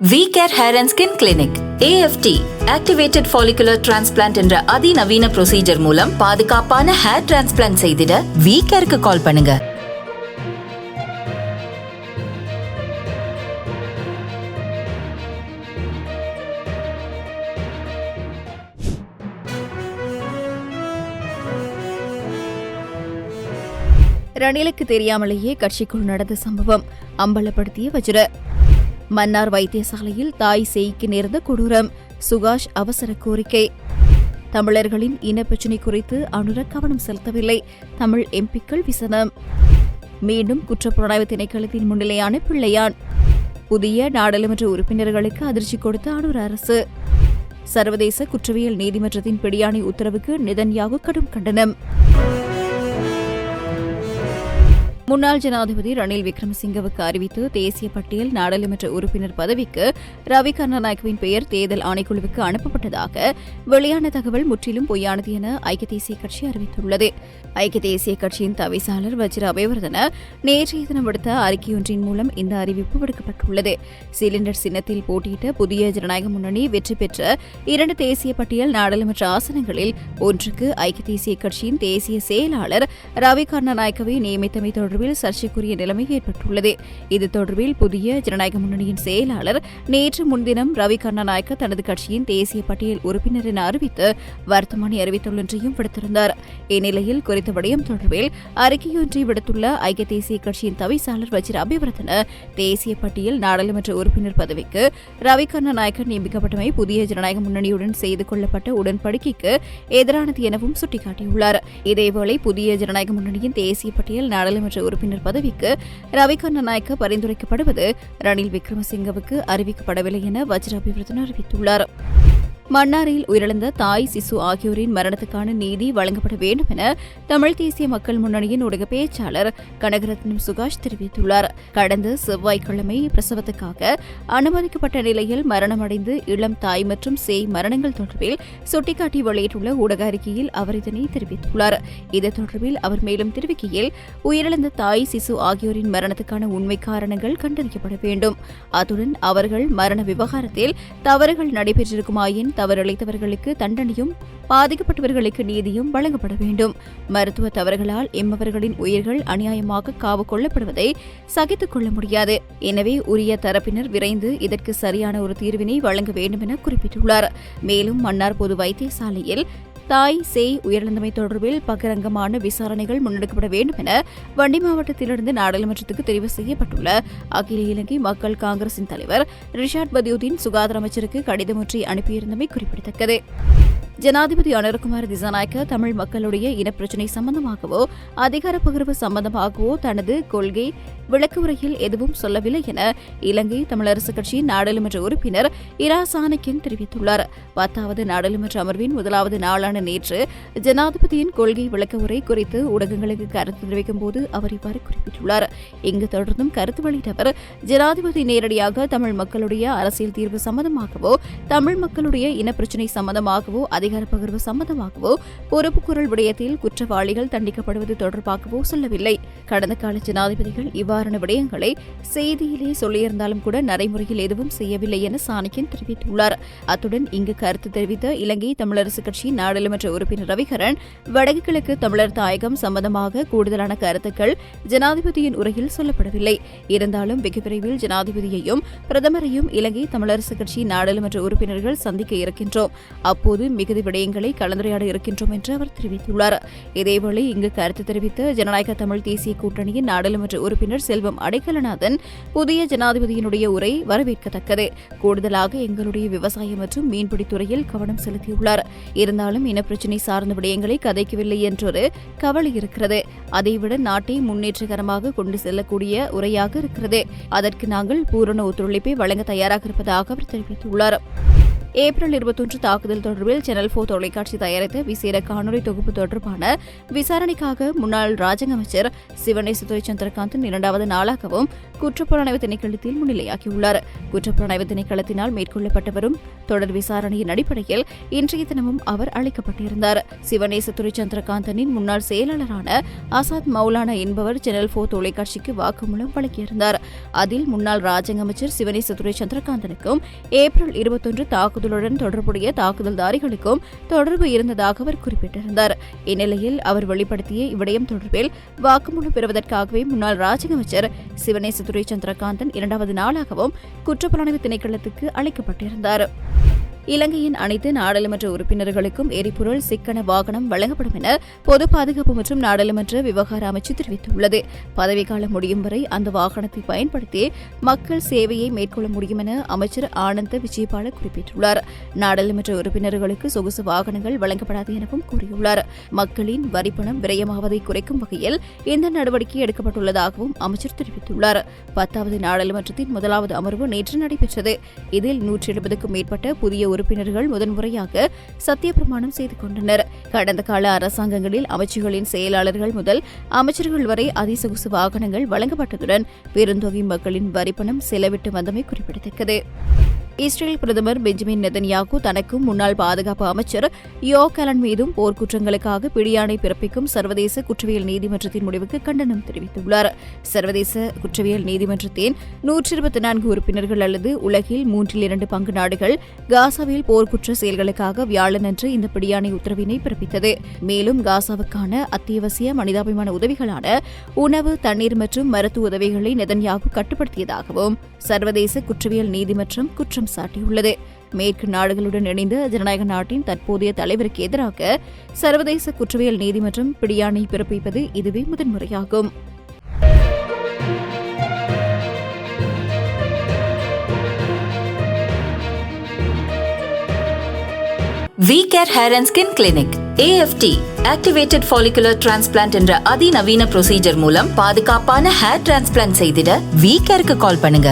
V care hair and skin clinic AFT activated follicular transplant என்ற அதிநவீன procedure மூலம் பாதுகாப்பான ஹேர் டிரான்ஸ்பிளான்ட் செய்திட வி கேருக்கு கால் பண்ணுங்க. ரணிலுக்கு தெரியாமலேயே கட்சிக்குள் நடந்த சம்பவம் அம்பலப்படுத்திய வஜ்ர. மன்னார் வைத்தியசாலையில் தாய் சேய்க்கு நேர்ந்த கொடூரம். சுகாஷ் அவசர கோரிக்கை. தமிழர்களின் இனப்பிரச்சினை குறித்து அனுர கவனம் செலுத்தவில்லை. தமிழ் எம்பிக்கள் விசனம். மீண்டும் குற்றப்புலனாய்வு திணைக்களத்தின் முன்னிலையான பிள்ளையான். புதிய நாடாளுமன்ற உறுப்பினர்களுக்கு அதிர்ச்சி கொடுத்த அனுர அரசு. சர்வதேச குற்றவியல் நீதிமன்றத்தின் பிடியாணை உத்தரவுக்கு நிதன்யாகு கடும் கண்டனம். முன்னாள் ஜனாதிபதி ரணில் விக்ரமசிங்கவுக்கு அறிவித்து தேசிய பட்டியல் நாடாளுமன்ற உறுப்பினர் பதவிக்கு ரவி கருணாநாயக்கவின் பெயர் தேர்தல் ஆணைக்குழுவுக்கு அனுப்பப்பட்டதாக வெளியான தகவல் முற்றிலும் பொய்யானது என ஐக்கிய தேசிய கட்சி அறிவித்துள்ளது. ஐக்கிய தேசிய கட்சியின் தவிசாளர் வஜ்ர அபயவர்தன நேற்றைய தினம் விடுத்த அறிக்கையொன்றின் மூலம் இந்த அறிவிப்பு விடுக்கப்பட்டுள்ளது. சிலிண்டர் சின்னத்தில் போட்டியிட்ட புதிய ஜனநாயக முன்னணி வெற்றி பெற்ற இரண்டு தேசிய பட்டியல் நாடாளுமன்ற ஆசனங்களில் ஒன்றுக்கு ஐக்கிய தேசிய கட்சியின் தேசிய செயலாளர் ரவி கருணாநாயக்கவை நியமித்தமை தொடர்பில் சர்ச்சைக்குரிய நிலைமை ஏற்பட்டுள்ளது. இது தொடர்பில் புதிய ஜனநாயக முன்னணியின் செயலாளர் நேற்று முன்தினம் ரவி கண்ணநாயக்க தனது கட்சியின் தேசிய பட்டியல் உறுப்பினர் என அறிவித்து வர்த்தமானி அறிவித்துள்ளொன்றையும் விடுத்திருந்தார். இந்நிலையில் குறித்த விடயம் தொடர்பில் அறிக்கையொன்றை விடுத்துள்ள ஐக்கிய தேசிய கட்சியின் தவிசாளர் வஜ்ர அபிவர்த்தன தேசிய பட்டியல் நாடாளுமன்ற உறுப்பினர் பதவிக்கு ரவி கண்ணநாயக்கர் நியமிக்கப்பட்டமை புதிய ஜனநாயக முன்னணியுடன் செய்து கொள்ளப்பட்ட உடன்படிக்கைக்கு எதிரானது எனவும் சுட்டிக்காட்டியுள்ளார். இதேவேளை புதிய ஜனநாயக முன்னணியின் தேசிய பட்டியல் நாடாளுமன்ற உறுப்பினர் பதவிக்கு ரவி நாயக்க பரிந்துரைக்கப்படுவது ரணில் விக்ரமசிங்கவுக்கு அறிவிக்கப்படவில்லை என வஜ்ர அபிவர்த்தன அறிவித்துள்ளார். மன்னாரில் உயிரிழந்த தாய் சிசு ஆகியோரின் மரணத்துக்கான நீதி வழங்கப்பட வேண்டும் என தமிழ் தேசிய மக்கள் முன்னணியின் ஊடக பேச்சாளர் கனகரத்னம் சுகாஷ் தெரிவித்துள்ளார். கடந்த செவ்வாய்க்கிழமை பிரசவத்துக்காக அனுமதிக்கப்பட்ட நிலையில் மரணமடைந்து இளம் தாய் மற்றும் சேய் மரணங்கள் தொடர்பில் சுட்டிக்காட்டி வெளியிட்டுள்ள ஊடக அறிக்கையில் அவர் இதனை தெரிவித்துள்ளார். இது தொடர்பில் அவர் மேலும் தெரிவிக்கையில் உயிரிழந்த தாய் சிசு ஆகியோரின் மரணத்துக்கான உண்மை காரணங்கள் கண்டறியப்பட வேண்டும். அத்துடன் அவர்கள் மரண விவகாரத்தில் தவறுகள் நடைபெற்றிருக்குமாயின் தவறிழைத்தவர்களுக்கு தண்டனையும் பாதிக்கப்பட்டவர்களுக்கு நீதியும் வழங்கப்பட வேண்டும். மருத்துவ தவறுகளால் எம்மவர்களின் உயிர்கள் அநியாயமாக காவு கொள்ளப்படுவதை சகித்துக் கொள்ள முடியாது. எனவே உரிய தரப்பினர் விரைந்து இதற்கு சரியான ஒரு தீர்வினை வழங்க வேண்டும் என குறிப்பிட்டுள்ளார். மேலும் மன்னார் பொது வைத்தியசாலையில் தாய் சேய் உயிரிழந்தமை தொடர்பில் பகிரங்கமான விசாரணைகள் முன்னெடுக்கப்பட வேண்டும் என வண்டி மாவட்டத்திலிருந்து நாடாளுமன்றத்துக்கு தெரிவு செய்யப்பட்டுள்ள அகில இலங்கை மக்கள் காங்கிரசின் தலைவர் ரிஷாட் பதியுதீன் சுகாதார அமைச்சருக்கு கடிதம் ஒன்றை அனுப்பியிருந்தமை குறிப்பிடத்தக்கது. ஜனாதிபதி அனுரகுமார் திசாநாயக்க தமிழ் மக்களுடைய இனப்பிரச்சினை சம்பந்தமாகவோ அதிகார பகிர்வு சம்பந்தமாகவோ தனது கொள்கை விளக்கு உரையில் எதுவும் சொல்லவில்லை என இலங்கை தமிழரசுக் கட்சியின் நாடாளுமன்ற உறுப்பினர் இரா சாணக்கியன் தெரிவித்துள்ளார். பத்தாவது நாடாளுமன்ற அமர்வின் முதலாவது நாளான நேற்று ஜனாதிபதியின் கொள்கை விளக்க உரை குறித்து ஊடகங்களுக்கு கருத்து தெரிவிக்கும் போது அவர் இவ்வாறு குறிப்பிட்டுள்ளார். இங்கு தொடர்ந்தும் கருத்து வெளியிட்டவர் ஜனாதிபதி நேரடியாக தமிழ் மக்களுடைய அரசியல் தீர்வு சம்பந்தமாகவோ தமிழ் மக்களுடைய இனப்பிரச்சினை சம்பந்தமாகவோ அதிக அதிகார பகிர்வு சம்பந்தமாகவோ பொறுப்பு குரல் விடயத்தில் குற்றவாளிகள் தண்டிக்கப்படுவது தொடர்பாகவோ சொல்லவில்லை. கடந்த கால ஜனாதிபதிகள் இவ்வாறான விடயங்களை செய்தியிலே சொல்லியிருந்தாலும் கூட நடைமுறையில் எதுவும் செய்யவில்லை என சாணக்கியன் தெரிவித்துள்ளார். அத்துடன் இங்கு கருத்து தெரிவித்த இலங்கை தமிழரசுக் கட்சியின் நாடாளுமன்ற உறுப்பினர் ரவிகரன் வடக்கு கிழக்கு தமிழர் தாயகம் சம்பந்தமாக கூடுதலான கருத்துக்கள் ஜனாதிபதியின் உரையில் சொல்லப்படவில்லை. இருந்தாலும் வெகு விரைவில் ஜனாதிபதியையும் பிரதமரையும் இலங்கை தமிழரசுக் கட்சி நாடாளுமன்ற உறுப்பினர்கள் சந்திக்க இருக்கின்றோம். அப்போது மிகுதி விடயங்களை கலந்துரையாட இருக்கின்றோம் என்று அவர் தெரிவித்துள்ளார். இதேவேளை இங்கு கருத்து தெரிவித்த ஜனநாயக தமிழ் தேசிய கூட்டணியின் நாடாளுமன்ற உறுப்பினர் செல்வம் அடைக்கலநாதன் புதிய ஜனாதிபதியினுடைய உரை வரவேற்கத்தக்கது. கூடுதலாக எங்களுடைய விவசாயம் மற்றும் மீன்பிடித்துறையில் கவனம் செலுத்தியுள்ளார். இருந்தாலும் இனப்பிரச்சினை சார்ந்த விடயங்களை கதைக்கவில்லை என்றொரு கவலை இருக்கிறது. அதைவிட நாட்டை முன்னேற்றகரமாக கொண்டு செல்லக்கூடிய உரையாக இருக்கிறது. அதற்கு நாங்கள் பூரண ஒத்துழைப்பை வழங்க தயாராக இருப்பதாக அவர் தெரிவித்துள்ளார். ஏப்ரல் இருபத்தொன்று தாக்குதல் தொடர்பில் சேனல் போர் தொலைக்காட்சி தயாரித்த விசேட காணொலி தொகுப்பு தொடர்பான விசாரணைக்காக முன்னாள் ராஜாங்க அமைச்சர் சிவனேசதுரை சந்திரகாந்தன் இரண்டாவது நாளாகவும் குற்றப்புலனாய்வு திணைக்களத்தில் முன்னிலையாகியுள்ளார். குற்றப்புலனாய்வு திணைக்களத்தினால் மேற்கொள்ளப்பட்டு வரும் தொடர் விசாரணையின் அடிப்படையில் இன்றைய தினமும் அவர் அழைக்கப்பட்டிருந்தார் சிவனேசதுரை சந்திரகாந்தனின் முன்னாள் செயலாளரான ஆசாத் மௌலானா என்பவர் சேனல் போர் தொலைக்காட்சிக்கு வாக்குமூலம் வழங்கியிருந்தார். அதில் முன்னாள் ராஜாங்க அமைச்சர் சிவனேசதுரை சந்திரகாந்தனுக்கும் ஏப்ரல் இருபத்தொன்று தாக்குதலுடன் தொடர்புடைய தாக்குதல்தாரிகளுக்கும் தொடர்பு இருந்ததாக அவர் குறிப்பிட்டிருந்தார். இந்நிலையில் அவர் வெளிப்படுத்திய இவ்விடயம் தொடர்பில் வாக்குமூலம் பெறுவதற்காகவே முன்னாள் ராஜக அமைச்சர் சிவனேசதுரை சந்திரகாந்தன் இரண்டாவது நாளாகவும் குற்றப்புலனாய்வு திணைக்களத்துக்கு அழைக்கப்பட்டிருந்தார் இலங்கையின் அனைத்து நாடாளுமன்ற உறுப்பினர்களுக்கும் எரிபொருள் சிக்கன வாகனம் வழங்கப்படும் என பொது பாதுகாப்பு மற்றும் நாடாளுமன்ற விவகார அமைச்சு தெரிவித்துள்ளது. பதவிக்காலம் முடியும் வரை அந்த வாகனத்தை பயன்படுத்தி மக்கள் சேவையை மேற்கொள்ள முடியும் என அமைச்சர் ஆனந்த விஜயபால குறிப்பிட்டுள்ளார். நாடாளுமன்ற உறுப்பினர்களுக்கு சொகுசு வாகனங்கள் வழங்கப்படாது எனவும் கூறியுள்ளார். மக்களின் வரிப்பணம் விரயமாவதை குறைக்கும் வகையில் இந்த நடவடிக்கை எடுக்கப்பட்டுள்ளதாகவும் அமைச்சர் தெரிவித்துள்ளார். பத்தாவது நாடாளுமன்றத்தின் முதலாவது அமர்வு நேற்று நடைபெற்றது. இதில் நூற்றி எழுபதுக்கும் மேற்பட்ட புதிய உறுப்பினர்கள் முதன்முறையாக சத்தியப்பிரமாணம் செய்து கொண்டனர். கடந்த கால அரசாங்கங்களில் அமைச்சுகளின் செயலாளர்கள் முதல் அமைச்சர்கள் வரை அதிசொகுசு வாகனங்கள் வழங்கப்பட்டதுடன் பெருந்தொகை மக்களின் வரிப்பணம் செலவிட்டு வந்தமை குறிப்பிடத்தக்கது. இஸ்ரேல் பிரதமர் பெஞ்சமின் நெதன்யாகு தனக்கும் முன்னாள் பாதுகாப்பு அமைச்சர் யோ கலன் மீதும் போர்க்குற்றங்களுக்காக பிடியாணை பிறப்பிக்கும் சர்வதேச குற்றவியல் நீதிமன்றத்தின் முடிவுக்கு கண்டனம் தெரிவித்துள்ளார். சர்வதேச குற்றவியல் நீதிமன்றத்தின் நூற்றி இருபத்தி நான்கு உறுப்பினர்கள் அல்லது உலகில் மூன்றில் இரண்டு பங்கு நாடுகள் காசாவில் போர்க்குற்ற செயல்களுக்காக வியாழனன்று இந்த பிடியாணை உத்தரவினை பிறப்பித்தது. மேலும் காசாவுக்கான அத்தியாவசிய மனிதாபிமான உதவிகளான உணவு தண்ணீர் மற்றும் மருத்துவ உதவிகளை நெதன்யாகு கட்டுப்படுத்தியதாகவும் சர்வதேச குற்றவியல் நீதிமன்றம் குற்றம் குற்றம் சாட்டியுள்ளது. மேற்கு நாடுகளுடன் இணைந்த ஜனநாயக நாட்டின் தற்போதைய தலைவருக்கு எதிராக சர்வதேச குற்றவியல் நீதிமன்றம் பிடியாணை பிறப்பிப்பது இதுவே முதன்முறையாகும் V care hair and skin clinic AFT activated follicular transplant என்ற அதிநவீன ப்ரொசீஜர் மூலம் பாதுகாப்பான ஹேர் டிரான்ஸ்பிளான்ட் செய்திட வி கேருக்கு கால் பண்ணுங்க.